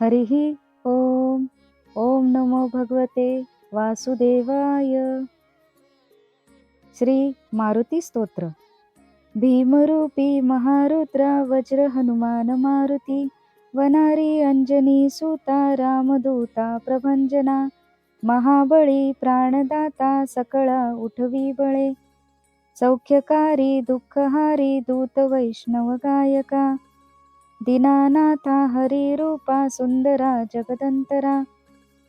हरिः ॐ ॐ नमो भगवते वासुदेवाय। श्री मारुती स्तोत्र। भीमरूपी महारुद्र वज्र हनुमान मारुती वनारी अंजनी सुता रामदूता प्रभंजना महाबळी प्राणदाता सकळा उठवी बळे सौख्यकारी दुःखहारी दूत वैष्णव गायका दीनानाथा हरिरूपा सुन्दरा जगदन्तरा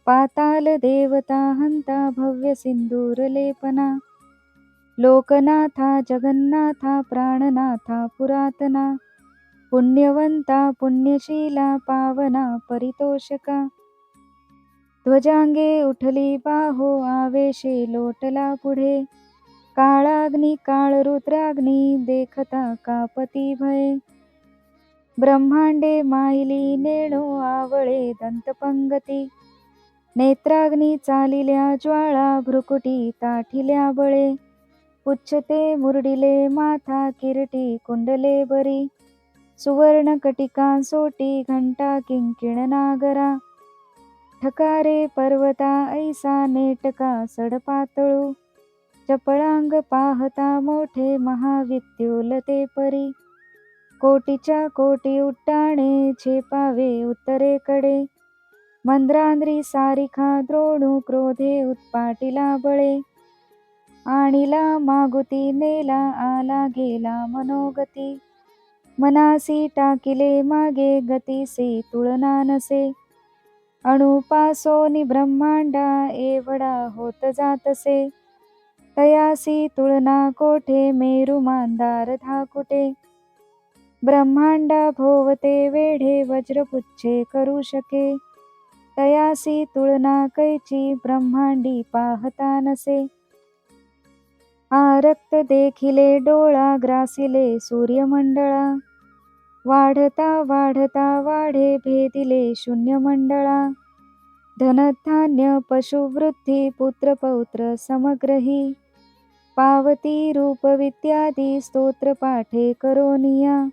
पाताल देवता हंता भव्य सिंदूरलेपना लोकनाथा जगन्नाथा प्राणनाथा पुरातना पुण्यवंता पुण्यशीला पावना परितोषका। ध्वजांगे उठली बाहो आवेशे लोटला पुढे काळाग्नि काळरुद्राग्नि देखता कापती भये। ब्रह्मांडे मायली नेणो आवळे दंतपंगती नेत्राग्नी चालिल्या ज्वाळा भ्रुकुटी ताठिल्या बळे पुच्छते मुरडिले माथा किरटी कुंडले बरी सुवर्ण कटिका सोटी घंटा किंकिण नागरा ठकारे पर्वता ऐसा नेटका सडपातळू चपळांग पाहता मोठे महावित्युलते परी कोटीच्या कोटी उट्टाणे झेपावे उत्तरेकडे. मंद्रांद्री सारिखा द्रोणू क्रोधे उत्पाटीला बळे. आणिला मागुती नेला आला गेला मनोगती. मनासी टाकिले मागे गतीसी तुळना नसे. अणुपासोनी ब्रह्मांडा एवढा होत जातसे. तयासी तुळना कोठे मेरू मांदार धाकुटे. ब्रह्मांडा भोवते वेढे वज्रपुच्छे करू शके. तयासी तुळना कैची ब्रह्मांडी पाहता नसे. आरक्त देखिले डोळा ग्रासिले सूर्यमंडळा. वाढता वाढता वाढे भेदिले शून्यमंडळा. धनधान्य पशुवृद्धी पुत्रपौत्र समग्रही. पावती रूपवित्यादी स्तोत्रपाठे करोनिया.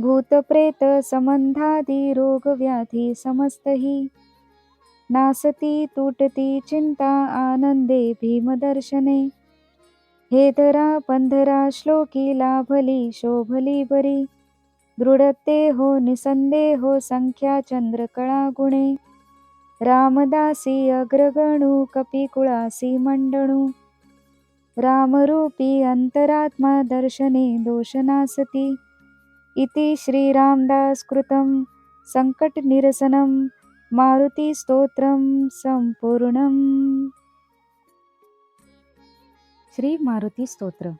भूतप्रेत संबंधादी रोगव्याधी समस्तही नासती तुटती चिंता आनंदे भीमदर्शने हेदरा पंधरा श्लोकी लाभली शोभली बरी. दृढते हो निसंदेहो संख्या चंद्रकळा गुणे. रामदासी अग्रगणू कपिकुळासी मंडणू. रामरूपी अंतरात्मा दर्शने दोषनासती इति श्रीरामदासकृतं सङ्कटनिरसनं मारुतीस्तोत्रं संपूर्णम्। श्री मारुती स्तोत्र।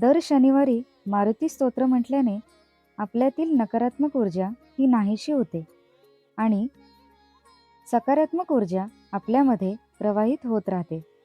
दर शनिवारी मारुती स्तोत्र म्हटल्याने आपल्यातील नकारात्मक ऊर्जा ही नाहीशी होते आणि सकारात्मक ऊर्जा आपल्यामध्ये प्रवाहित होत राहते.